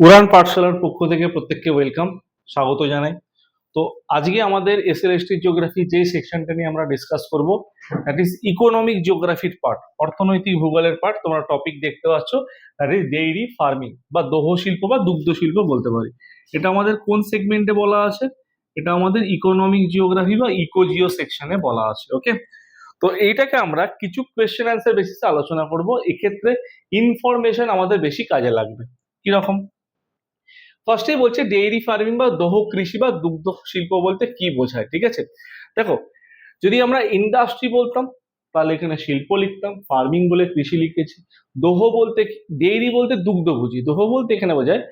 উড়ান পাঠশালার পক্ষ থেকে প্রত্যেককে ওয়েলকাম স্বাগত জানাই। তো আজকে আমাদের এস এল এসটি জিওগ্রাফি যে সেকশনটা নিয়ে আমরা ডিসকাস করব দ্যাট ইজ ইকোনমিক জিওগ্রাফির পার্ট অর্থনৈতিক ভূগোলের পার্ট তোমরা টপিক দেখতে পাচ্ছ দ্যাট ইজ ডেইরি ফার্মিং বা দোহ শিল্প বা দুগ্ধ শিল্প বলতে পারি। এটা আমাদের কোন সেগমেন্টে বলা আছে? এটা আমাদের ইকোনমিক জিওগ্রাফি বা ইকোজিও সেকশনে বলা আছে ওকে তো এইটাকে আমরা কিছু কোয়েশ্চেন অ্যান্সার বেসিসে আলোচনা করব। এক্ষেত্রে ইনফরমেশন আমাদের বেশি কাজে লাগবে। কীরকম? ফার্স্টেই বলছে ডেইরি ফার্মিং বা দোহ কৃষি বা দুগ্ধ শিল্প বলতে কি বোঝায়, ঠিক আছে? দেখো, যদি আমরা ইন্ডাস্ট্রি বলতাম, তাহলে এখানে শিল্প লিখতাম ফার্মিং বলে কৃষি লিখেছি, দোহ বলতে ডেইরি বলতে দুগ্ধ বুঝি, দোহ বলতে এখানে বোঝায়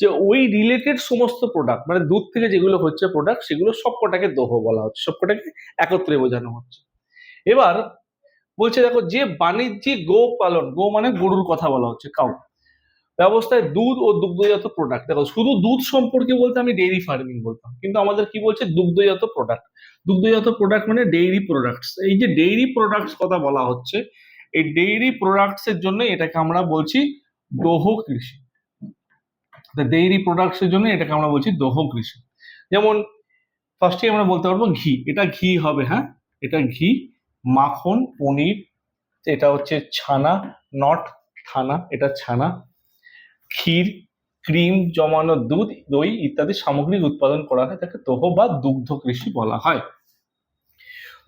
যে ওই রিলেটেড সমস্ত প্রোডাক্ট মানে দুধ থেকে যেগুলো হচ্ছে প্রোডাক্ট সেগুলো সবকটাকে দোহ বলা হচ্ছে সবকটাকে একত্রে বোঝানো হচ্ছে। এবার বলছে দেখো, যে বাণিজ্যিক গো পালন গো মানে গরুর কথা বলা হচ্ছে কাউ ব্যবস্থায় দুধ ও দুগ্ধজাত প্রোডাক্ট দেখো, শুধু দুধ সম্পর্কে বলতে আমি ডেইরি ফার্মিং বলতাম, কিন্তু আমাদের কি বলছে? দুগ্ধজাত প্রোডাক্ট দুগ্ধজাত প্রোডাক্ট মানে ডেইরি প্রোডাক্টস এই যে ডেইরি প্রোডাক্টস কথা বলা হচ্ছে, এই ডেইরি প্রোডাক্টস এর জন্য এটাকে আমরা বলছি দোহ কৃষি। ডেইরি প্রোডাক্টস এর জন্য এটাকে আমরা বলছি দোহ কৃষি। যেমন ফার্স্টে আমরা বলতে পারব ঘি। এটা ঘি হবে হ্যাঁ? এটা ঘি, মাখন, পনির, এটা হচ্ছে ছানা, নট, থানা, এটা ছানা। ক্ষীর, ক্রিম, জমানো দুধ, দই ইত্যাদি সামগ্রী উৎপাদন করা হয় তাকে দোহ বা দুগ্ধ কৃষি বলা হয়।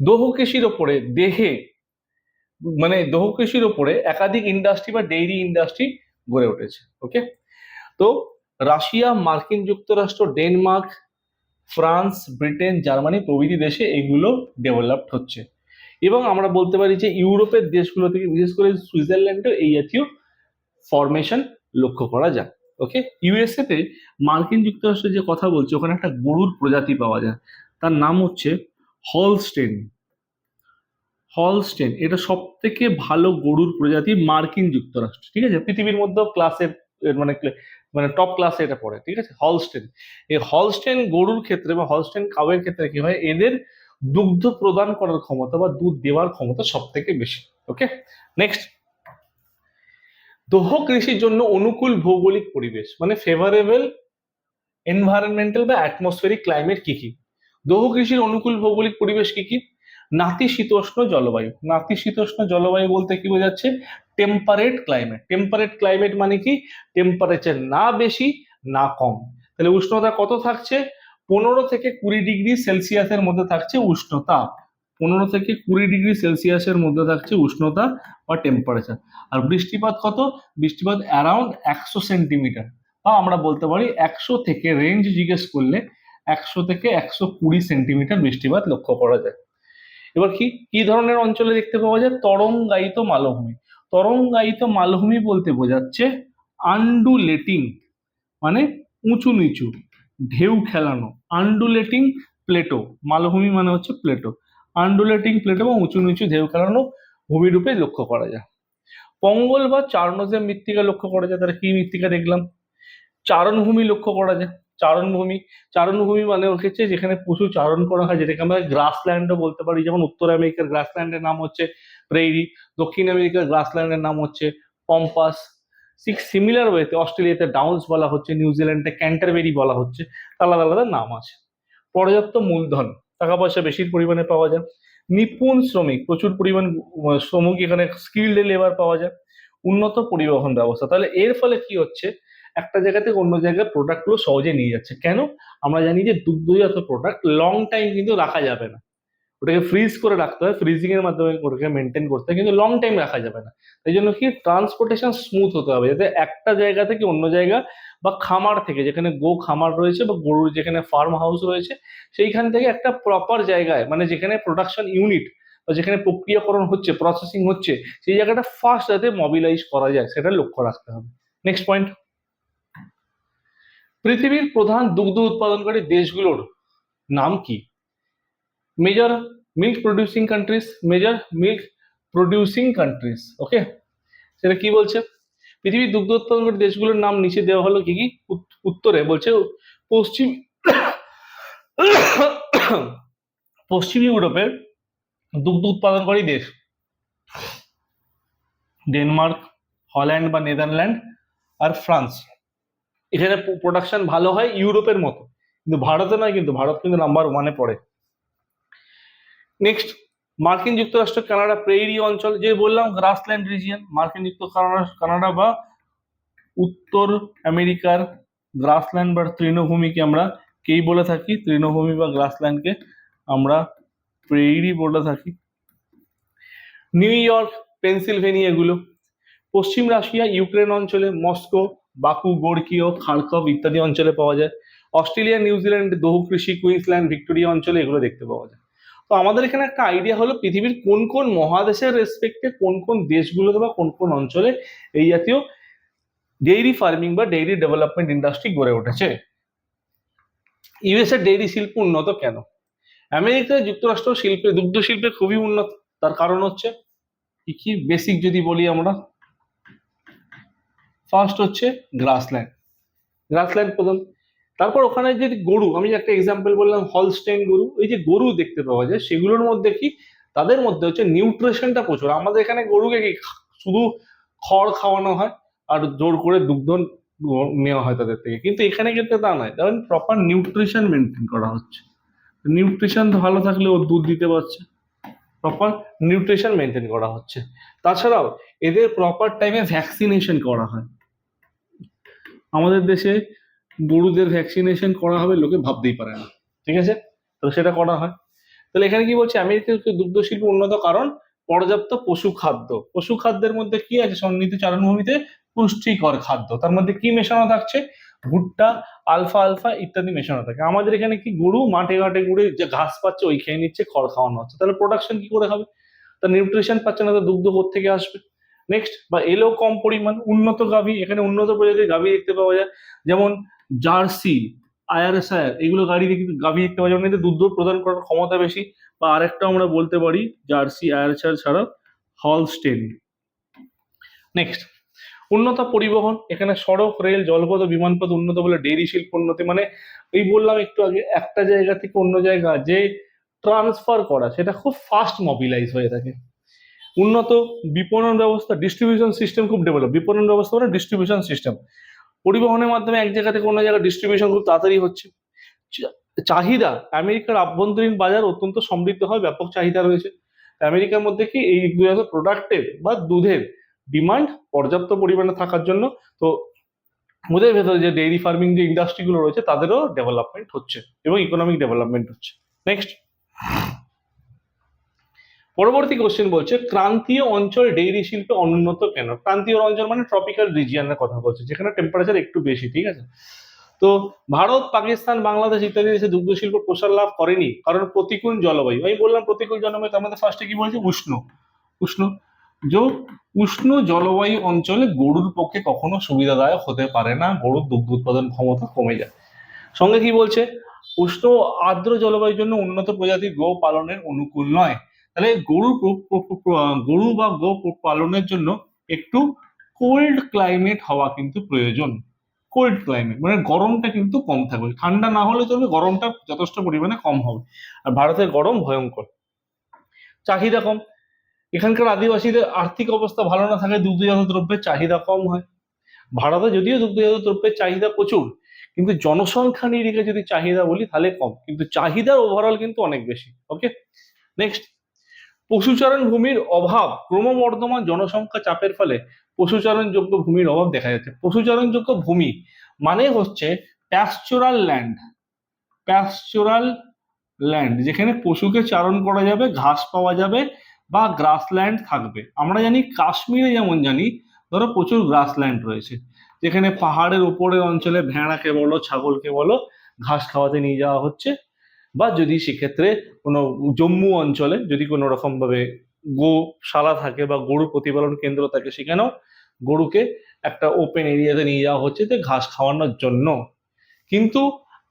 দোহ কৃষির ওপরে দেহে মানে দোহ কৃষির ওপরে একাধিক ইন্ডাস্ট্রি বা ডেইরি ইন্ডাস্ট্রি গড়ে উঠেছে ওকে তো রাশিয়া, মার্কিন যুক্তরাষ্ট্র, ডেনমার্ক, ফ্রান্স, ব্রিটেন, জার্মানি প্রভৃতি দেশে এগুলো ডেভেলপড হচ্ছে। এবং আমরা বলতে পারি যে ইউরোপের দেশগুলো থেকে, বিশেষ করে সুইজারল্যান্ডেও এই জাতীয় ফরমেশন লক্ষ্য করা যায় ওকে ইউএসএ তে মার্কিন যুক্তরাষ্ট্রে যে কথা বলছে, ওখানে একটা গরুর প্রজাতি পাওয়া যায়। তার নাম হচ্ছে হলস্টেন হলস্টেন এটা সব থেকে ভালো গরুর প্রজাতি মার্কিন যুক্তরাষ্ট্র ঠিক আছে? পৃথিবীর মধ্যেও ক্লাসের মানে মানে টপ ক্লাসে এটা পড়ে, ঠিক আছে? হলস্টেন এই হলস্টেন গরুর ক্ষেত্রে বা হলস্টেন কাউয়ের ক্ষেত্রে কি হয়? এদের দুগ্ধ প্রদান করার ক্ষমতা বা দুধ দেওয়ার ক্ষমতা সব থেকে বেশি ওকে নেক্সট দোহ কৃষির জন্য অনুকূল ভৌগোলিক পরিবেশ। মানে ফেভারেবল এনভায়রনমেন্টাল বা অ্যাটমসফেরিক ক্লাইমেট কি কি? দোহ কৃষির অনুকূল ভৌগোলিক পরিবেশ কি কি? নাতিশীতোষ্ণ জলবায়ু। নাতিশীতোষ্ণ জলবায়ু বলতে কি বোঝাচ্ছে? টেম্পারেট ক্লাইমেট টেম্পারেট ক্লাইমেট মানে কি? টেম্পারেচার না বেশি, না কম। তাহলে উষ্ণতা কত থাকছে? পনেরো থেকে কুড়ি ডিগ্রি সেলসিয়াসের মধ্যে থাকছে উষ্ণতা পনেরো থেকে কুড়ি ডিগ্রি সেলসিয়াসের মধ্যে থাকছে উষ্ণতা বা টেম্পারেচার আর বৃষ্টিপাত কত? বৃষ্টিপাত অ্যারাউন্ড একশো সেন্টিমিটার বা আমরা বলতে পারি একশো থেকে রেঞ্জ জিজ্ঞেস করলে একশো থেকে একশো কুড়ি সেন্টিমিটার বৃষ্টিপাত লক্ষ্য করা যায়। এবার কি? কি ধরনের অঞ্চলে দেখতে পাওয়া যায়? তরঙ্গায়িত মালভূমি। তরঙ্গায়িত মালভূমি বলতে বোঝাচ্ছে আন্ডুলেটিং মানে উঁচু নিচু, ঢেউ খেলানো। Undulating plateau. মালভূমি মানে হচ্ছে প্লেটো। আন্ডুলেটিং প্লেটো বা উঁচু নিচু ঢেউ খেলানো ভূমিরূপে লক্ষ্য করা যায়। পঙ্গল বা চারণজের মৃত্তিকা লক্ষ্য করা যায় তারা কি মৃত্তিকা দেখলাম? চারণভূমি লক্ষ্য করা যায়। চারণভূমি চারণভূমি মানে হচ্ছে যেখানে পশু চারণ করা হয়, যেটাকে আমরা গ্রাসল্যান্ডও বলতে পারি। যেমন উত্তর আমেরিকার গ্রাসল্যান্ডের নাম হচ্ছে প্রেরি দক্ষিণ আমেরিকার গ্রাসল্যান্ডের নাম হচ্ছে পম্পাস ঠিক সিমিলার ওয়েতে অস্ট্রেলিয়াতে ডাউন্স বলা হচ্ছে, নিউজিল্যান্ডে ক্যান্টারবেরি বলা হচ্ছে আলাদা আলাদা নাম আছে। পর্যাপ্ত মূলধন। টাকা পয়সা বেশি পরিমাণে পাওয়া যায়। নিপুণ শ্রমিক, প্রচুর পরিমাণ শ্রমিক এখানে স্কিল্ড লেবার পাওয়া যায়। উন্নত পরিবহন ব্যবস্থা। তাহলে এর ফলে কি হচ্ছে? একটা জায়গা থেকে অন্য জায়গায় প্রোডাক্টগুলো সহজে নিয়ে যাচ্ছে। কেন? আমরা জানি যে দুগ্ধজাত প্রোডাক্ট লং টাইম কিন্তু রাখা যাবে না। ওটাকে ফ্রিজ করে রাখতে হয় ফ্রিজিং এর মাধ্যমে ওটাকে মেনটেন করতে হয়, কিন্তু লং টাইম রাখা যাবে না। এই জন্য কি ট্রান্সপোর্টেশন স্মুথ হতে হবে, যাতে একটা জায়গা থেকে অন্য জায়গা বা খামার থেকে, যেখানে গো খামার রয়েছে বা গরুর যেখানে ফার্ম হাউস রয়েছে, সেইখান থেকে একটা প্রপার জায়গায় মানে যেখানে প্রোডাকশন ইউনিট বা যেখানে প্রক্রিয়াকরণ হচ্ছে প্রসেসিং হচ্ছে, সেই জায়গাটা ফার্স্ট যাতে মবিলাইজ করা যায়, সেটা লক্ষ্য রাখতে হবে। নেক্সট পয়েন্ট পৃথিবীর প্রধান দুগ্ধ উৎপাদনকারী দেশগুলোর নাম কি? Major milk producing countries major milk producing countries okay সেটা কি বলছে? পৃথিবীর দুগ্ধ উৎপাদনকারী দেশগুলোর নাম নিচে দেওয়া হলো কি কি? উত্তরে বলছে পশ্চিম পশ্চিম ইউরোপের দুগ্ধ উৎপাদনকারী দেশ। ডেনমার্ক, হল্যান্ড বা নেদারল্যান্ড আর ফ্রান্স। এখানে প্রোডাকশন ভালো হয় ইউরোপের মতো। কিন্তু ভারতে নয়, কিন্তু ভারত কিন্তু নাম্বার ওয়ানে পড়ে। নেক্সট মার্কিন যুক্তরাষ্ট্র, কানাডা, প্রেইরি অঞ্চল, যে বললাম গ্রাসল্যান্ড রিজিয়ন মার্কিন যুক্ত কানাডা বা উত্তর আমেরিকার গ্রাসল্যান্ড বা তৃণভূমিকে আমরা কেই বলে থাকি? তৃণভূমি বা গ্রাসল্যান্ডকে আমরা প্রেইরি বলে থাকি। নিউ ইয়র্ক, পেনসিলভেনিয়া এগুলো। পশ্চিম রাশিয়া, ইউক্রেন অঞ্চলে মস্কো, বাকু গোর্কিও খার্কভ ইত্যাদি অঞ্চলে পাওয়া যায়। অস্ট্রেলিয়া, নিউজিল্যান্ড দহু কৃষি, কুইন্সল্যান্ড, ভিক্টোরিয়া অঞ্চলে এগুলো দেখতে পাওয়া যায়। তো আমাদের এখানে একটা আইডিয়া হলো পৃথিবীর কোন কোন মহাদেশের রেসপেক্টে কোন কোন দেশগুলোতে বা কোন কোন অঞ্চলে এই জাতীয় ডেইরি ফার্মিং বা ডেইরি ডেভেলপমেন্ট ইন্ডাস্ট্রি গড়ে উঠেছে। ইউএস এর ডেইরি শিল্প উন্নত কেন? আমেরিকা যুক্তরাষ্ট্র শিল্পে, দুগ্ধ শিল্পে খুবই উন্নত, তার কারণ হচ্ছে কি কি বেসিক যদি বলি আমরা ফার্স্ট হচ্ছে গ্রাসল্যান্ড গ্রাসল্যান্ড প্রধান তারপর ওখানে যদি গরু, আমি যে একটা এক্সাম্পল বললাম হলস্টেইন গরু, এই যে গরু দেখতে পাওয়া যায়, সেগুলোর মধ্যে কি? তাদের মধ্যে হচ্ছে নিউট্রিশনটা প্রচুর। আমাদের এখানে গরুকে কি শুধু খড় খাওয়ানো হয় আর জোর করে দুগ্ধ নেওয়া হয় তাদের থেকে। কিন্তু এখানে কিন্তু তা নয়। কারণ প্রপার নিউট্রিশন মেনটেন করা হচ্ছে। নিউট্রিশন ভালো থাকলে ও দুধ দিতে পারছে। প্রপার নিউট্রিশন মেনটেন করা হচ্ছে। তাছাড়াও এদের প্রপার টাইমে ভ্যাকসিনেশন করা হয়। আমাদের দেশে গরুদের ভ্যাকসিনেশন করা হবে লোকে ভাবতেই পারে না। ঠিক আছে? তো সেটা করা হয়। তাহলে এখানে কি বলছে? আমেরিকার দুগ্ধ শিল্প উন্নত কারণ, পর্যাপ্ত পশু খাদ্য। পশু খাদ্যের মধ্যে কি আছে? সন্নিহিত চারণভূমিতে পুষ্টিকর খাদ্য। তার মধ্যে কি মেশানো থাকছে? ভুট্টা, আলফা আলফা ইত্যাদি মেশানো থাকে। আমাদের এখানে কি গরু মাঠে ঘাটে ঘুরে যে ঘাস পাচ্ছে, ওই খেয়ে নিচ্ছে, খড় খাওয়ানো হচ্ছে। তাহলে প্রোডাকশন কি করে হবে? তার নিউট্রিশন পাচ্ছে না তার দুগ্ধ থেকে আসবে? নেক্সট বা এলেও কম পরিমাণ উন্নত গাভী। এখানে উন্নত প্রজাতির গাভী দেখতে পাওয়া যায়। যেমন জার্সি আয়ারএসআর এগুলো গাড়ি দেখি গাভী দেখতে পাওয়া যেমন এদের দুধ প্রদান করার ক্ষমতা বেশি। বা আরেকটা আমরা বলতে পারি, জার্সি আয়ারএসআর ছাড়া হলস্টেন। নেক্সট উন্নত পরিবহন, এখানে সড়ক, রেল, জলপথ বিমানপথ উন্নত বলে ডেইরি শিল্প উন্নতি। মানে এই বললাম একটু আগে, একটা জায়গা থেকে অন্য জায়গা যে ট্রান্সফার করা, সেটা খুব ফাস্ট মবিলাইজ হয়ে থাকে। উন্নত বিপণন ব্যবস্থা ডিস্ট্রিবিউশন সিস্টেম খুব ডেভেলপ বিপণন ব্যবস্থা মানে ডিস্ট্রিবিউশন সিস্টেম পরিবহনের মাধ্যমে এক জায়গা থেকে অন্য জায়গায় ডিস্ট্রিবিউশন খুব তাড়াতাড়ি হচ্ছে। চাহিদা, আমেরিকার আভ্যন্তরীণ বাজার অত্যন্ত সমৃদ্ধ হয়, ব্যাপক চাহিদা রয়েছে। আমেরিকার মধ্যে কি এই প্রোডাক্টের বা দুধের ডিমান্ড পর্যাপ্ত পরিমাণে থাকার জন্য? তো ওদের ভেতরে যে ডেইরি ফার্মিং যে ইন্ডাস্ট্রিগুলো রয়েছে, তাদেরও ডেভেলপমেন্ট হচ্ছে এবং ইকোনমিক ডেভেলপমেন্ট হচ্ছে। নেক্সট পরবর্তী কোশ্চেন বলছে, ক্রান্তীয় অঞ্চল ডেইরি শিল্পে অনুন্নত কেন? ক্রান্তীয় অঞ্চল মানে ট্রপিক্যাল রিজিয়ানের কথা বলছে, যেখানে টেম্পারেচার একটু বেশি, ঠিক আছে? তো ভারত, পাকিস্তান, বাংলাদেশ ইত্যাদি দেশে দুগ্ধ শিল্প প্রসার লাভ করেনি, কারণ প্রতিকূল জলবায়ু। আমি বললাম প্রতিকূল জলবায়ু, তার মধ্যে ফার্স্টে কি বলছে? উষ্ণ। উষ্ণ। যে, উষ্ণ জলবায়ু অঞ্চলে গরুর পক্ষে কখনো সুবিধাদায়ক হতে পারে না, গরুর দুগ্ধ উৎপাদন ক্ষমতা কমে যায়। সঙ্গে কি বলছে? উষ্ণ আর্দ্র জলবায়ুর জন্য উন্নত প্রজাতির গো পালনের অনুকূল নয়। তাহলে গরু গরু বা গো পালনের জন্য একটু কোল্ড ক্লাইমেট হওয়া কিন্তু প্রয়োজন। কোল্ড ক্লাইমেট মানে গরমটা কিন্তু কম থাকবে। ঠান্ডা না হলে চলবে, গরমটা যথেষ্ট পরিমাণে কম হবে। আর ভারতের গরম ভয়ঙ্কর। চাহিদা কম। এখানকার আদিবাসীদের আর্থিক অবস্থা ভালো না থাকে দুগ্ধজাত দ্রব্যের চাহিদা কম হয়। ভারতে যদিও দুগ্ধজাত দ্রব্যের চাহিদা প্রচুর, কিন্তু জনসংখ্যা নিরিখে যদি চাহিদা বলি তাহলে কম। কিন্তু চাহিদার ওভারঅল কিন্তু অনেক বেশি। ওকে নেক্সট পশুচারণ ভূমির অভাব ক্রমবর্ধমান জনসংখ্যা চাপের ফলে পশুচারণযোগ্য ভূমির অভাব দেখা যাচ্ছে। পশুচারণযোগ্য ভূমি মানে হচ্ছে প্যাস্টোরাল ল্যান্ড। প্যাস্টোরাল ল্যান্ড, যেখানে পশুকে চারণ করা যাবে, ঘাস পাওয়া যাবে বা গ্রাসল্যান্ড থাকবে। আমরা জানি কাশ্মীরে যেমন জানি, ধরো প্রচুর গ্রাসল্যান্ড রয়েছে। যেখানে পাহাড়ের উপরের অঞ্চলে ভেড়াকে বলো, ছাগলকে বলো, ঘাস খাওয়াতে নিয়ে যাওয়া হচ্ছে। বা যদি সেক্ষেত্রে কোনো জম্মু অঞ্চলে যদি কোনো রকম ভাবে গোশালা থাকে বা গরু প্রতিপালন কেন্দ্র থাকে, সেখানেও গরুকে একটা ওপেন এরিয়াতে নিয়ে যাওয়া হচ্ছে যে ঘাস খাওয়ানোর জন্য। কিন্তু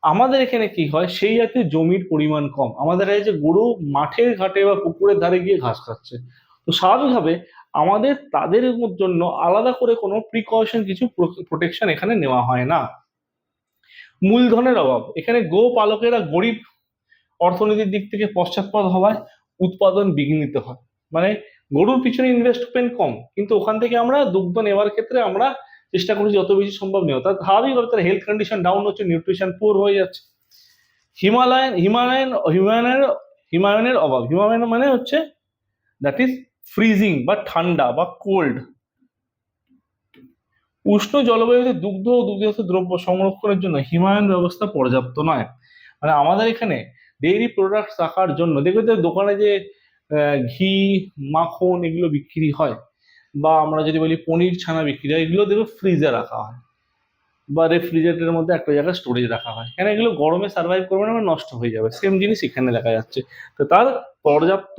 আমাদের এখানে কি হয়, সেই জাতীয় জমির পরিমাণ কম। আমাদের যে গরু মাঠের ঘাটে বা পুকুরের ধারে গিয়ে ঘাস খাচ্ছে। তো স্বাভাবিকভাবে আমাদের তাদের জন্য আলাদা করে কোনো প্রিকশন কিছু প্রোটেকশন এখানে নেওয়া হয় না। মূলধনের অভাব। এখানে গো পালকেরা গরিব অর্থনীতির দিক থেকে পশ্চাৎপদ হওয়ায় উৎপাদন বিঘ্নিত হয়। মানে গরুর পিছনে ইনভেস্টমেন্ট কম, কিন্তু ওখান থেকে আমরা দুগ্ধ নেওয়ার ক্ষেত্রে আমরা চেষ্টা করছি যত বেশি সম্ভব নেওয়া তার স্বাভাবিকভাবে তার হেলথ কন্ডিশন ডাউন হচ্ছে নিউট্রিশন পুর হয়ে যাচ্ছে। হিমালয়ান হিমালয়ান, হিমালয়ানের হিমালয়ানের অভাব। হিমালয়ান মানে হচ্ছে দ্যাট ইজ ফ্রিজিং বা ঠান্ডা বা কোল্ড উষ্ণ জলবায়ুতে দুগ্ধ ও দুগ্ধজাত দ্রব্য সংরক্ষণের জন্য হিমায়ন ব্যবস্থা পর্যাপ্ত নয়। মানে আমাদের এখানে ডেইরি প্রোডাক্ট রাখার জন্য, দেখবে তো দোকানে যে ঘি, মাখন এগুলো বিক্রি হয়, বা আমরা যদি বলি পনির ছানা বিক্রি হয়, এগুলো দেখবে ফ্রিজে রাখা হয়, বা রেফ্রিজারেটরের মধ্যে একটা জায়গায় স্টোরেজ রাখা হয়। কেন এগুলো গরমে সার্ভাইভ করবে না নষ্ট হয়ে যাবে? সেম জিনিস এখানে দেখা যাচ্ছে। তো তার পর্যাপ্ত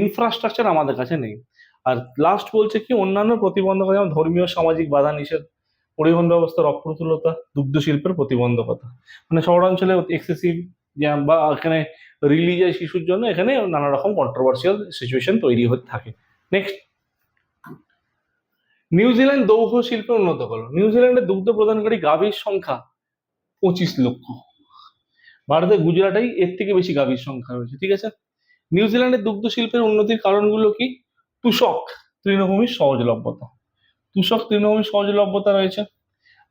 ইনফ্রাস্ট্রাকচার আমাদের কাছে নেই। আর লাস্ট বলছে কি, অন্যান্য প্রতিবন্ধকতা যেমন ধর্মীয়, সামাজিক বাধা নিষেধ, পরিবহন ব্যবস্থার অপ্রতুলতা দুগ্ধ শিল্পের প্রতিবন্ধকতা। মানে শহরাঞ্চলে এক্সেসিভ বা এখানে রিলিজিয়াস শিশুর জন্য এখানে নানা রকম কন্ট্রোভার্সিয়াল সিচুয়েশন তৈরি হতে থাকে। নেক্সট নিউজিল্যান্ড দৌহ শিল্পে উন্নত করল নিউজিল্যান্ডের দুগ্ধ প্রদানকারী গাভীর সংখ্যা পঁচিশ লক্ষ। ভারতের গুজরাটেই এর থেকে বেশি গাভীর সংখ্যা রয়েছে, ঠিক আছে? নিউজিল্যান্ডের দুগ্ধ শিল্পের উন্নতির কারণগুলো কি? তুষক তৃণভূমির সহজলভ্যতা। তুষক তৃণভূমির সহজলভ্যতা রয়েছে।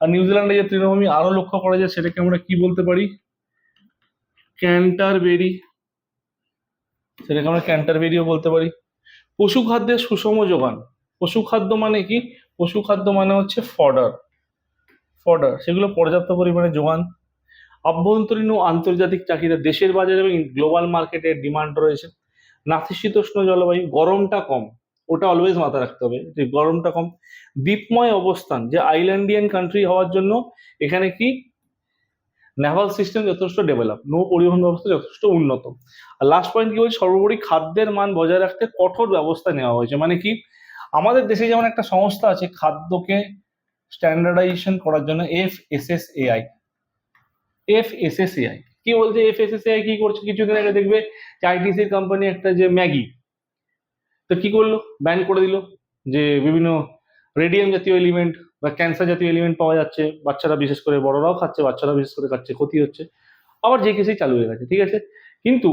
আর নিউজিল্যান্ডে যে তৃণভূমি আরও লক্ষ্য করা যায়, সেটাকে আমরা কি বলতে পারি? ক্যান্টারবেরি। সেটাকে আমরা ক্যান্টারবেরিও বলতে পারি। পশু খাদ্যের সুষম যোগান। পশু খাদ্য মানে কি? পশু খাদ্য মানে হচ্ছে ফডার। ফডার, সেগুলো পর্যাপ্ত পরিমাণে যোগান। আভ্যন্তরীণ ও আন্তর্জাতিক চাহিদা দেশের বাজারে এবং গ্লোবাল মার্কেটের ডিমান্ড রয়েছে। নাতিশীতোষ্ণ জলবায়ু, গরমটা কম। ওটা অলওয়েজ মাথায় রাখতে হবে যে গরমটা কম। দ্বীপময় অবস্থান, যে আইল্যান্ডিয়ান কান্ট্রি হওয়ার জন্য এখানে কি? নেভাল সিস্টেম যথেষ্ট ডেভেলপ নৌ পরিবহন ব্যবস্থা যথেষ্ট উন্নত। আর লাস্ট পয়েন্ট কি বলছি? সর্বোপরি খাদ্যের মান বজায় রাখতে কঠোর ব্যবস্থা নেওয়া হয়েছে। মানে কি? আমাদের দেশে যেমন একটা সংস্থা আছে খাদ্যকে স্ট্যান্ডার্ডাইজেশন করার জন্য F S S A I F S S A I কি বলছে এফ এস এস এআই কি করছে? কিছুদিন আগে দেখবে যে আইটিসির কোম্পানি একটা যে ম্যাগি তো কি করল? ব্যান করে দিল যে বিভিন্ন রেডিয়াম জাতীয় এলিমেন্ট বা ক্যান্সার জাতীয় এলিমেন্ট পাওয়া যাচ্ছে, বাচ্চারা বিশেষ করে বড়রাও খাচ্ছে বাচ্চারা বিশেষ করে খাচ্ছে, ক্ষতি হচ্ছে, আবার যে কেসেই চালু হয়ে গেছে, ঠিক আছে? কিন্তু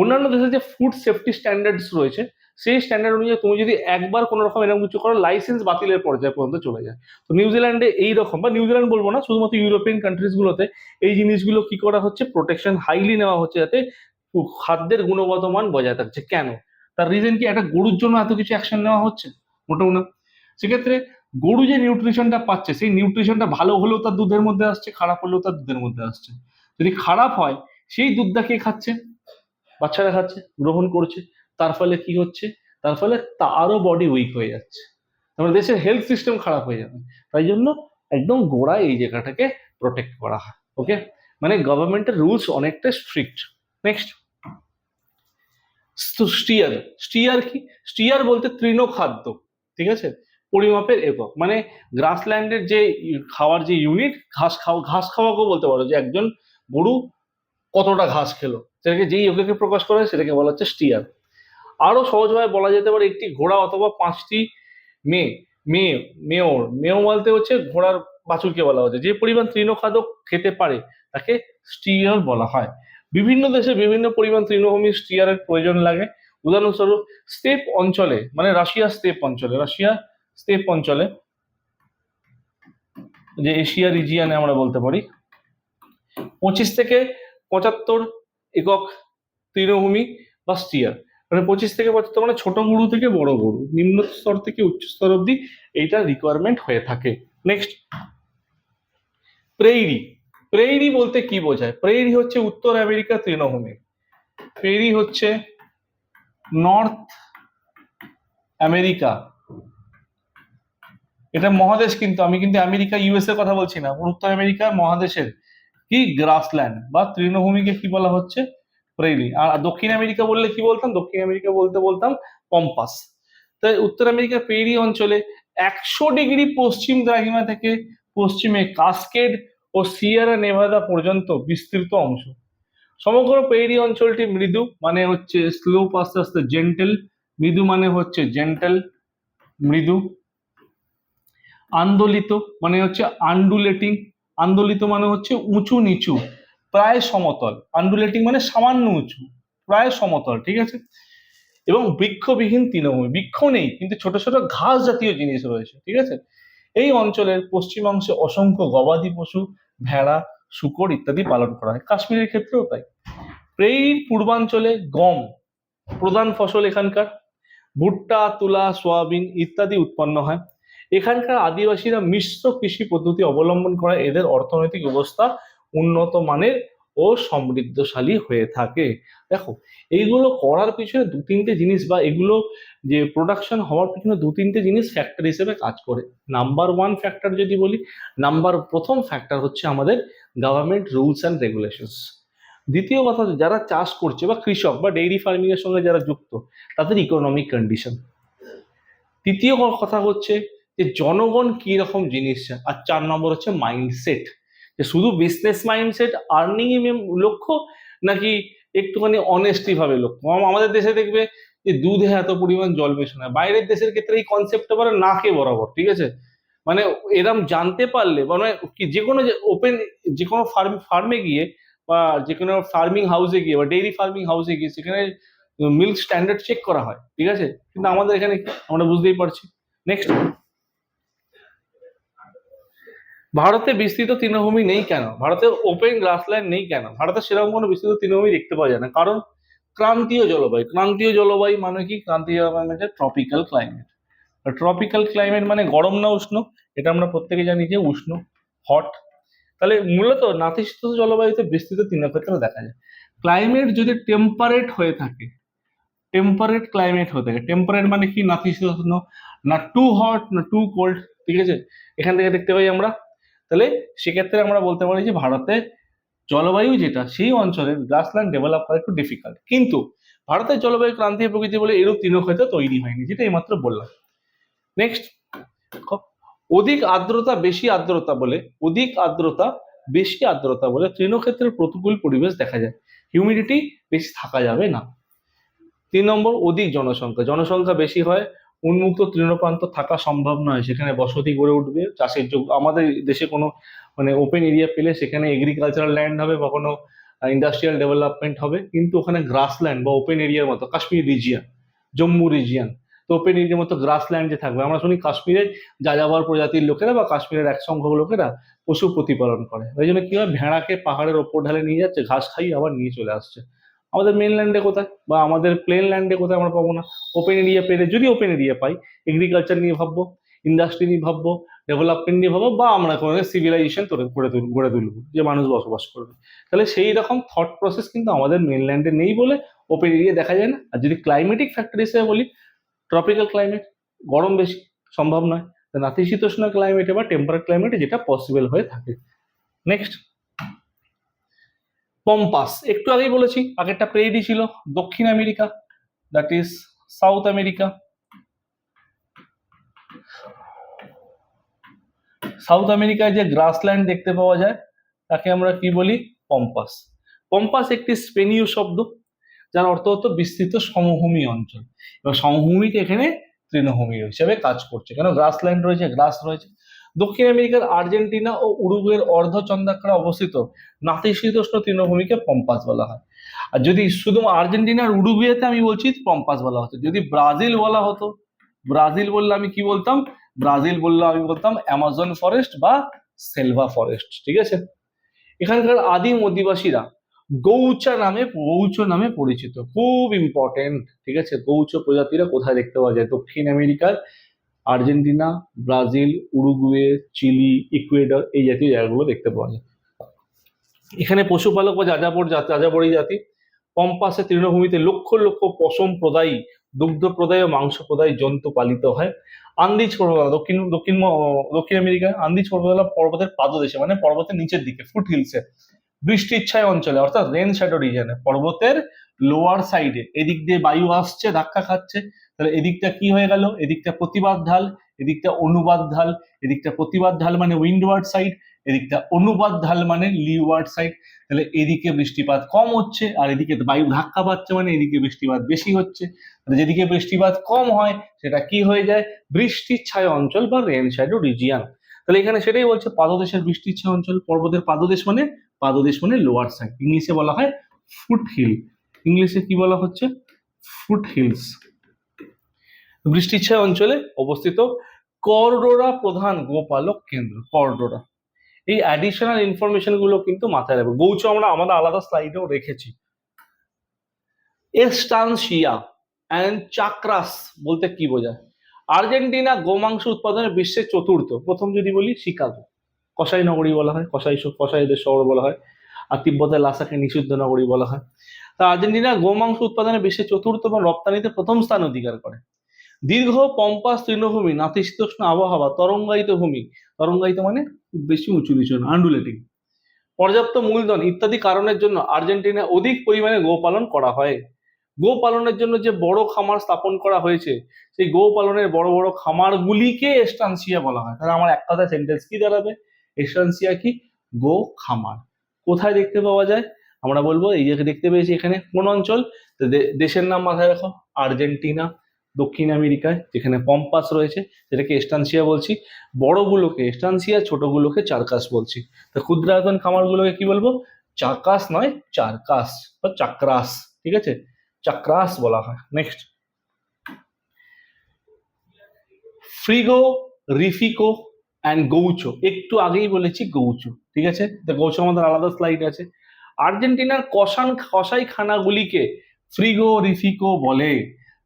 অন্যান্য দেশে যে ফুড সেফটি স্ট্যান্ডার্ডস রয়েছে, সেই স্ট্যান্ডার্ড অনুযায়ী তুমি যদি একবার কোনো রকম এরকম কিছু করো লাইসেন্স বাতিলের পর্যায়ে পর্যন্ত চলে যায়। তো নিউজিল্যান্ডে এই রকম বা নিউজিল্যান্ড বলব না, শুধুমাত্র ইউরোপিয়ান কান্ট্রিজ গুলোতে এই জিনিসগুলো কি করা হচ্ছে প্রোটেকশন হাইলি নেওয়া হচ্ছে যাতে খাদ্যের গুণগত মান বজায় থাকছে। কেন? তার রিজন কি একটা গরুর জন্য এত কিছু অ্যাকশন নেওয়া হচ্ছে? মোটামুটি সেক্ষেত্রে গরু যে নিউট্রিশনটা পাচ্ছে, সেই নিউট্রিশনটা ভালো হলেও তার দুধের মধ্যে আসছে, খারাপ হলেও তার দুধের মধ্যে আসছে। যদি খারাপ হয়, সেই দুধটা কে খাচ্ছে? বাচ্চারা খাচ্ছে, গ্রহণ করছে। তার ফলে কি হচ্ছে? তার ফলে তারও বডি উইক হয়ে যাচ্ছে। আমাদের দেশের হেলথ সিস্টেম খারাপ হয়ে যাবে। তাই জন্য একদম গোড়ায় এই জায়গাটাকে প্রোটেক্ট করা হয়। ওকে মানে গভর্নমেন্টের রুলস অনেকটা স্ট্রিক্ট নেক্সট স্টিয়ার স্টিয়ার কি? স্টিয়ার বলতে তৃণখাদ্য। ঠিক আছে? পরিমাপের একক। মানে গ্রাসল্যান্ডের যে খাওয়ার যে ইউনিট ঘাস খাওয়া, ঘাস খাওয়াকেও বলতে পারো যে একজন গরু কতটা ঘাস খেলো। সেটাকে যেই এককে প্রকাশ করে সেটাকে বলা হচ্ছে স্টিয়ার আরও সহজভাবে বলা যেতে পারে একটি ঘোড়া অথবা পাঁচটি মেয়ে মেয়ে, মেয়র। মেয় বলতে হচ্ছে ঘোড়ার বাছুরকে বলা হচ্ছে। যে পরিমাণ তৃণখাদ্য খেতে পারে তাকে স্টিয়ার বলা হয়। বিভিন্ন দেশে বিভিন্ন পরিমাণ তৃণভূমি স্টিয়ারের প্রয়োজন লাগে। উদাহরণস্বরূপ স্টেপ অঞ্চলে মানে রাশিয়া স্টেপ অঞ্চলে, রাশিয়া স্টেপ অঞ্চলে, যে এশিয়া রিজিয়ানে আমরা বলতে পারি। পঁচিশ থেকে পঁচাত্তর একক তৃণভূমি বা স্টিয়ার। মানে পঁচিশ থেকে পঁচাত্তর মানে ছোট গরু থেকে বড় গরু, নিম্ন স্তর থেকে উচ্চ স্তর অব্দি এইটা রিকোয়ারমেন্ট হয়ে থাকে। নেক্সট প্রেইরি প্রেইরি বলতে কি বোঝায়? প্রেইরি হচ্ছে উত্তর আমেরিকা তৃণভূমি। প্রেইরি হচ্ছে নর্থ আমেরিকা। এটা মহাদেশ কিন্তু, আমি কিন্তু আমেরিকা ইউএস এর কথা বলছি না উত্তর আমেরিকা, মহাদেশের কি? গ্রাসল্যান্ড বা তৃণভূমিকে কি বলা হচ্ছে? প্রেইরি আর দক্ষিণ আমেরিকা বললে কি বলতাম? দক্ষিণ আমেরিকা বলতে বলতাম পম্পাস তাই উত্তর আমেরিকার প্রেইরি অঞ্চলে একশো ডিগ্রি পশ্চিম দ্রাঘিমা থেকে পশ্চিমে কাস্কেড ও সিয়ারা নেভাদা পর্যন্ত বিস্তৃত অংশ। সমগ্র পেরি অঞ্চলটি মৃদু মানে হচ্ছে স্লোপ আস্তে আস্তে জেন্টেল মৃদু মানে হচ্ছে জেন্টেল মৃদু। আন্দোলিত মানে হচ্ছে আন্ডুলেটিং আন্দোলিত মানে হচ্ছে উঁচু নিচু, প্রায় সমতল। আন্ডুলেটিং মানে সামান্য উঁচু, প্রায় সমতল, ঠিক আছে? এবং বৃক্ষবিহীন তৃণভূমি, বৃক্ষ নেই, কিন্তু ছোট ছোট ঘাস জাতীয় জিনিস রয়েছে, ঠিক আছে? এই অঞ্চলের পশ্চিমাংশে অসংখ্য গবাদি পশু, ভেড়া, শুকর ইত্যাদি পালন করা হয়। কাশ্মীরের ক্ষেত্রেও তাই। এই পূর্বাঞ্চলে গম প্রধান ফসল এখানকার। ভুট্টা, তুলা, সোয়াবিন ইত্যাদি উৎপন্ন হয়। এখানকার আদিবাসীরা মিশ্র কৃষি পদ্ধতি অবলম্বন করে এদের অর্থনৈতিক অবস্থা উন্নত মানের ও সমৃদ্ধশালী হয়ে থাকে। দেখো, এইগুলো করার পিছনে দু তিনটে জিনিস বা এগুলো যে প্রোডাকশন হওয়ার পিছনে দু তিনটে জিনিস ফ্যাক্টর হিসেবে কাজ করে। নাম্বার ওয়ান ফ্যাক্টর যদি বলি নাম্বার প্রথম ফ্যাক্টর হচ্ছে আমাদের গভর্নমেন্ট রুলস অ্যান্ড রেগুলেশনস দ্বিতীয় কথা, যারা চাষ করছে বা কৃষক বা ডেইরি ফার্মিং এর সঙ্গে যারা যুক্ত, তাদের ইকোনমিক কন্ডিশন তৃতীয় কথা হচ্ছে যে জনগণ কি রকম জিনিস, আর চার নম্বর হচ্ছে মাইন্ডসেট যে শুধু বিজনেস মাইন্ডসেট আর্নিং লক্ষ্য, নাকি একটুখানি অনেস্টি ভাবে লক্ষ্য? আম- আমাদের দেশে দেখবে যে দুধে এত পরিমাণ জল মেশানো বাইরের দেশের ক্ষেত্রে এই কনসেপ্টটা মানে নাকে বরাবর, ঠিক আছে? মানে এরম জানতে পারলে মানে কি যে কোনো ওপেন যে কোনো ফার্ম ফার্মে গিয়ে বা যে কোনো ফার্মিং হাউসে গিয়ে বা ডেইরি ফার্মিং হাউসে গিয়ে সেখানে মিল্ক স্ট্যান্ডার্ড চেক করা হয়, ঠিক আছে? কিন্তু আমাদের এখানে আমরা বুঝতেই পারছি। নেক্সট ভারতে বিস্তৃত তৃণভূমি নেই কেন? ভারতে ওপেন গ্রাসল্যান্ড নেই কেন? ভারতে সেরকম কোনো বিস্তৃত তৃণভূমি দেখতে পাওয়া যায় না। কারণ ক্রান্তীয় জলবায়ু ক্রান্তীয় জলবায়ু মানে কি? ক্রান্তীয় জলবায়ু মানে ট্রপিক্যাল ক্লাইমেট ট্রপিক্যাল ক্লাইমেট মানে গরম না উষ্ণ? এটা আমরা প্রত্যেকে জানি যে উষ্ণ হট তাহলে মূলত নাতিশীতোষ্ণ জলবায়ুতে বিস্তৃত তৃণক্ষেত্র দেখা যায়। ক্লাইমেট যদি টেম্পারেট হয়ে থাকে টেম্পারেট ক্লাইমেট হয়ে থাকে টেম্পারেট মানে কি? নাতিশীতোষ্ণ, না টু হট না টু কোল্ড ঠিক আছে? এখান থেকে দেখতে পাই আমরা তাহলে সেক্ষেত্রে আমরা বলতে পারি যে ভারতে জলবায়ু যেটা, সেই অঞ্চলের গ্রাসল্যান্ড ডেভেলপ করা একটু ডিফিকাল্ট কিন্তু ভারতের জলবায়ু ক্রান্তীয় প্রকৃতি বলে এরূপ তৃণক্ষেত্র তৈরি হয়নি, যেটা এইমাত্র বললাম। নেক্সট অধিক আর্দ্রতা, বেশি আর্দ্রতা বলে, অধিক আর্দ্রতা, বেশি আর্দ্রতা বলে তৃণক্ষেত্রের প্রতিকূল পরিবেশ দেখা যায়। হিউমিডিটি বেশি থাকা যাবে না। তিন নম্বর, অধিক জনসংখ্যা। জনসংখ্যা বেশি হয় উন্মুক্ত তৃণপ্রান্ত থাকা সম্ভব নয়, সেখানে বসতি গড়ে উঠবে, চাষের যোগ্য, আমাদের দেশে কোনো মানে ওপেন এরিয়া পেলে সেখানে এগ্রিকালচারাল ল্যান্ড হবে বা কোনো ইন্ডাস্ট্রিয়াল ডেভেলপমেন্ট হবে, কিন্তু ওখানে গ্রাসল্যান্ড বা ওপেন এরিয়ার মতো, কাশ্মীর রিজিয়ান জম্মু রিজিয়ান তো ওপেন এরিয়ার মতো গ্রাসল্যান্ড যে থাকবে। আমরা শুনি কাশ্মীরের যাযাবর প্রজাতির লোকেরা বা কাশ্মীরের এক সংখ্যক লোকেরা পশু প্রতিপালন করে। ওই জন্য কি হয়, ভেড়াকে পাহাড়ের ওপর ঢালে নিয়ে যাচ্ছে, ঘাস খাইয়ে আবার নিয়ে চলে আসছে। আমাদের মেনল্যান্ডে কোথায়? বা আমাদের প্লেন ল্যান্ডে কোথায় আমরা পাবো না? ওপেন এরিয়া পেলে যদি ওপেন এরিয়া পাই এগ্রিকালচার নিয়ে ভাববো ইন্ডাস্ট্রি নিয়ে ভাববো ডেভেলপমেন্ট নিয়ে ভাববো, বা আমরা কোনো সিভিলাইজেশন গড়ে তুল, গড়ে তুলবো, যে মানুষ বসবাস করবে। তাহলে সেই রকম থট প্রসেস কিন্তু আমাদের মেনল্যান্ডে নেই বলে ওপেন এরিয়া দেখা যায় না। আর যদি ক্লাইমেটিক ফ্যাক্টর হিসেবে বলি ট্রপিক্যাল ক্লাইমেট গরম বেশি, সম্ভব নয়। নাতিশীতোষ্ণ ক্লাইমেটে বা টেম্পারেট ক্লাইমেটে যেটা পসিবল হয়ে থাকে। Next pampas. একটু আগেই বলেছি, আগেরটা প্রেডি ছিল, দক্ষিণ America that is South America. South আমেরিকায় যে গ্রাসল্যান্ড দেখতে পাওয়া যায়, তাকে আমরা কি বলি? পম্পাস। পম্পাস একটি স্পেনীয় শব্দ, যার অর্থ হতো বিস্তৃত সমভূমি অঞ্চল। এবং সমভূমিকে এখানে তৃণভূমি হিসেবে কাজ করছে। কেন? গ্রাসল্যান্ড রয়েছে গ্রাস রয়েছে। দক্ষিণ আমেরিকার আর্জেন্টিনা ও উরুগুয়ের অর্ধচন্দ্রাকারে অবস্থিত। নাতিশীতোষ্ণ তৃণভূমিকে পম্পাস বলা হয়। আর যদি শুধু আর্জেন্টিনার উরুগুয়েতে আমি বলছি, পম্পাস বলা হতো। যদি ব্রাজিল বলা হতো, ব্রাজিল বললে আমি কি বলতাম? ব্রাজিল বললে আমি বলতাম অ্যামাজন ফরেস্ট বা সেলভা ফরেস্ট, ঠিক আছে? এখানকার আদিম অধিবাসীরা গৌচা নামে, গৌচ নামে পরিচিত। খুব ইম্পর্টেন্ট ঠিক আছে? গৌচ প্রজাতিরা কোথায় দেখতে পাওয়া যায়? দক্ষিণ আমেরিকার Argentina, Brazil, Uruguay, Chile, Ecuador এই জাতীয় জায়গাগুলো দেখতে পাওয়া যায়। এখানে পশুপালক বা যাযাবর যাযাবরী জাতি পম্পাসে তৃণভূমিতে লক্ষ লক্ষ পশম প্রদায়ী, দুগ্ধ প্রদায় ও মাংস প্রদায়ী জন্তু পালিত হয়। আন্দিজ পর্বতমালা, দক্ষিণ দক্ষিণ দক্ষিণ আমেরিকায় আন্দিজ পর্বতমালা পর্বতের পাদদেশে মানে পর্বতের নিচের দিকে ফুট হিলসে বৃষ্টি ইচ্ছায় অঞ্চলে, অর্থাৎ রেন শ্যাডো রিজনে পর্বতের লোয়ার সাইডে এদিক দিয়ে বায়ু আসছে, ধাক্কা খাচ্ছে তাহলে এদিকটা কি হয়ে গেল? এদিকটা প্রতিবাদ ঢাল, এদিকটা অনুবাদ ঢাল, এদিকটা প্রতিবাদ ঢাল মানে উইন্ডওয়ার্ড সাইড, এদিকটা অনুবাদ ঢাল মানে লিওয়ার্ড সাইড। তাহলে এদিকে বৃষ্টিপাত কম হচ্ছে আর এদিকে বায়ু ধাক্কা পাচ্ছে মানে এদিকে বৃষ্টিপাত বেশি হচ্ছে। যেদিকে বৃষ্টিপাত কম হয়, সেটা কি হয়ে যায়? বৃষ্টির ছায় অঞ্চল বা রেন শ্যাডো রিজিয়ান তাহলে এখানে সেটাই বলছে পাদদেশের বৃষ্টির ছায় অঞ্চল, পর্বতের পাদদেশ মানে পাদদেশ মানে লোয়ার সাইড ইংলিশে বলা হয় ফুট হিল ইংলিশে কি বলা হচ্ছে? ফুট হিলস বৃষ্টির ছায় অঞ্চলে অবস্থিত করডোরা প্রধান গোপালক কেন্দ্র, করডোরা। এই অ্যাডিশনাল ইনফরমেশনগুলো কিন্তু মাথায় রাখবে। গৌচ, আমরা আমাদের আলাদা স্লাইডেও রেখেছি। এস্টানশিয়া অ্যান্ড চাক্রাস বলতে কি বোঝায়? আর্জেন্টিনা গোমাংস উৎপাদনে বিশ্বের চতুর্থ, প্রথম যদি বলি শিকাগো। কসাই নগরী বলা হয়, কসাই কসাইদের শহর বলা হয়, আর তিব্বতের লাসাকে নিষিদ্ধ নগরী বলা হয়। তা আর্জেন্টিনা গোমাংস উৎপাদনে বিশ্বের চতুর্থ এবং রপ্তানিতে প্রথম স্থান অধিকার করে। দীর্ঘ, পম্পাস তৃণভূমি, নাতিশীতোষ্ণ আবহাওয়া, তরঙ্গায়িত ভূমি। তরঙ্গায়িত মানে খুব বেশি উঁচু নিচু আন্ডুলেটিং। পর্যাপ্ত মূলধন ইত্যাদি কারণের জন্য আর্জেন্টিনায় অধিক পরিমাণে গোপালন করা হয়। গো পালনের জন্য যে বড় খামার স্থাপন করা হয়েছে, সেই গো পালনের বড় বড় খামারগুলিকে এস্টানসিয়া বলা হয়। তাহলে আমার এক কথা সেন্টেন্স কি দাঁড়াবে? এস্টানসিয়া কি? গো খামার। কোথায় দেখতে পাওয়া যায়? আমরা বলব, এই যে দেখতে পেয়েছি এখানে কোন অঞ্চল? দেশের নাম মাথায় রাখো, আর্জেন্টিনা। দক্ষিণ আমেরিকায়, যেখানে পম্পাস রয়েছে, যেটাকে এস্টানসিয়া বলছি। বড়গুলোকে, এস্টানসিয়া ছোটগুলোকে চারকাস বলছি। তো ক্ষুদ্রায়তন খামারগুলোকে কি বলব? চাকাস নয়, চারকাস বা চাকরাস, ঠিক আছে? চাকরাস বলা হয়। Next frigorifico and gaucho. একটু আগেই বলেছি গৌচো, ঠিক আছে? গৌচো আমাদের আলাদা স্লাইড আছে। আর্জেন্টিনার কষান কষাই খানাগুলিকে ফ্রিগো, রিফিকো বলে।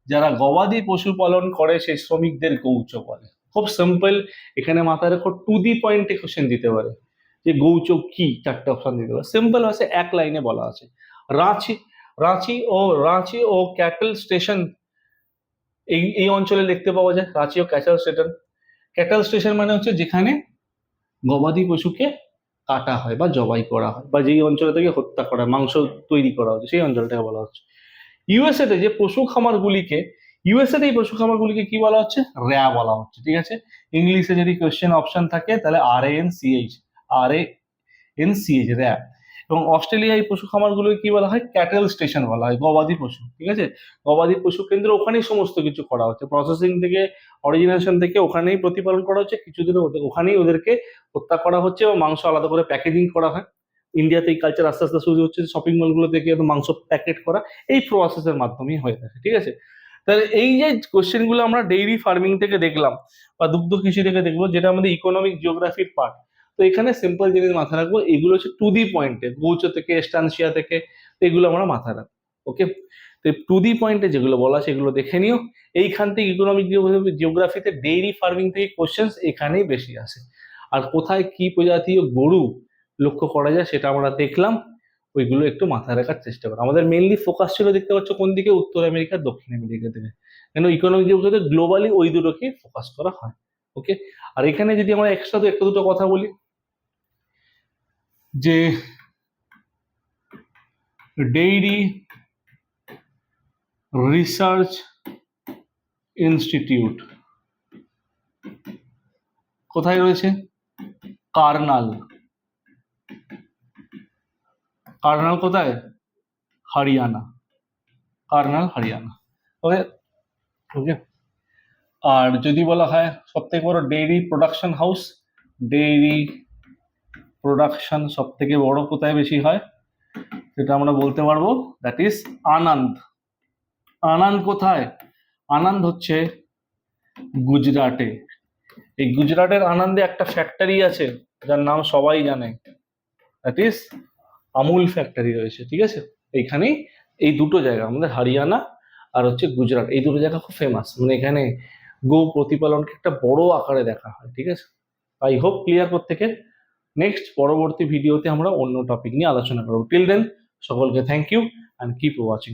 যারা গবাদি পশু পালন করে, সেই শ্রমিকদের গৌচো বলে। খুব সিম্পল এখানে মাথায় রেখো টু দি পয়েন্টে কোশ্চেন দিতে পারে। যে গৌচো কি? চারটে অপশন দিতে পারে। সিম্পল আছে এক লাইনে বলা আছে। রাঁচি রাঁচি ও রাঁচি ও ক্যাটেল স্টেশন এই এই অঞ্চলে দেখতে পাওয়া যায়, রাঁচি ও ক্যাটেল স্টেশন ক্যাটেল স্টেশন মানে হচ্ছে যেখানে গবাদি পশুকে কাটা হয় বা জবাই করা হয়, বা যেই অঞ্চলে থেকে হত্যা করা মাংস তৈরি করা হচ্ছে সেই অঞ্চলটাকে বলা হচ্ছে। ইউএসএ তে যে পশু খামারগুলিকে ইউএসএ তে এই পশু খামারগুলিকে কি বলা হচ্ছে? র্যা বলা হচ্ছে, ঠিক আছে? ইংলিশে যদি কোয়েশ্চেন অপশন থাকে, তাহলে R A N C H R A N C H র্যা। এবং অস্ট্রেলিয়ায় পশু খামারগুলোকে কি বলা হয়? ক্যাটেল স্টেশন বলা হয়, গবাদি পশু, ঠিক আছে? গবাদি পশু কেন্দ্র ওখানেই সমস্ত কিছু করা হচ্ছে। প্রসেসিং থেকে অরিজিনেশন থেকে ওখানেই প্রতিপালন করা হচ্ছে। কিছুদিন ওদের- ওখানেই ওদেরকে হত্যা করা হচ্ছে এবং মাংস আলাদা করে প্যাকেজিং করা হয়। ইন্ডিয়াতে এই কালচার আস্তে আস্তে শুরু হচ্ছে শপিং মলগুলো থেকে মাংস প্যাকেট করা, এই প্রসেসের মাধ্যমেই হয়ে থাকে, ঠিক আছে? তাহলে এই যে কোশ্চেনগুলো আমরা ডেইরি ফার্মিং থেকে দেখলাম, বা দুগ্ধ কৃষি থেকে দেখব, যেটা আমাদের ইকোনমিক জিওগ্রাফির পার্ট তো এখানে সিম্পল জিনিস মাথায় রাখব, এগুলো হচ্ছে টু দি পয়েন্টে গৌচো থেকে এস্টানশিয়া থেকে, এগুলো আমরা মাথায় রাখব ওকে তো টু দি পয়েন্টে যেগুলো বলা, সেগুলো দেখে নিও। এইখান থেকে ইকোনমিক জিওগ্রাফিতে ডেইরি ফার্মিং থেকে কোশ্চেন্স এখানেই বেশি আসে। আর কোথায় কি প্রজাতীয় গরু লক্ষ্য করা যায়, সেটা আমরা দেখলাম। ওইগুলো একটু মাথায় রাখার চেষ্টা করো। আমাদের মেনলি ফোকাস ছিল দেখতে পাচ্ছ কোন দিকে? উত্তর আমেরিকা, দক্ষিণ আমেরিকা দিকে। কেন? ইকোনমিক জিওগ্রাফিতে গ্লোবালি ওই দুটোকে ফোকাস করা হয়। ওকে আর এখানে যদি আমরা এক্সট্রা তো একটা দুটো কথা বলি, যে ডেইরি রিসার্চ ইনস্টিটিউট কোথায় রয়েছে? কার্নাল। কার্নাল কোথায়? হরিয়ানা। কার্নাল হরিয়ানা। ওকে ওকে আর যদি বলা হয় সব থেকে বড় dairy production house dairy production সব থেকে বড় কোথায় বেশি হয়? সেটা আমরা বলতে পারব দ্যাট ইজ আনন্দ। আনন্দ কোথায়? আনন্দ হচ্ছে গুজরাটে। এই গুজরাটের আনন্দে একটা ফ্যাক্টরি আছে, যার নাম সবাই জানে। দ্যাট ইজ আমুল ফ্যাক্টরি রয়েছে, ঠিক আছে? এইখানেই এই দুটো জায়গা, আমাদের হরিয়ানা আর হচ্ছে গুজরাট, এই দুটো জায়গা খুব ফেমাস মানে এখানে গো প্রতিপালনকে একটা বড় আকারে দেখা হয়, ঠিক আছে? আই হোপ ক্লিয়ার প্রত্যেকে নেক্সট পরবর্তী ভিডিওতে আমরা অন্য টপিক নিয়ে আলোচনা করব। টিল দেন সকলকে thank you and keep watching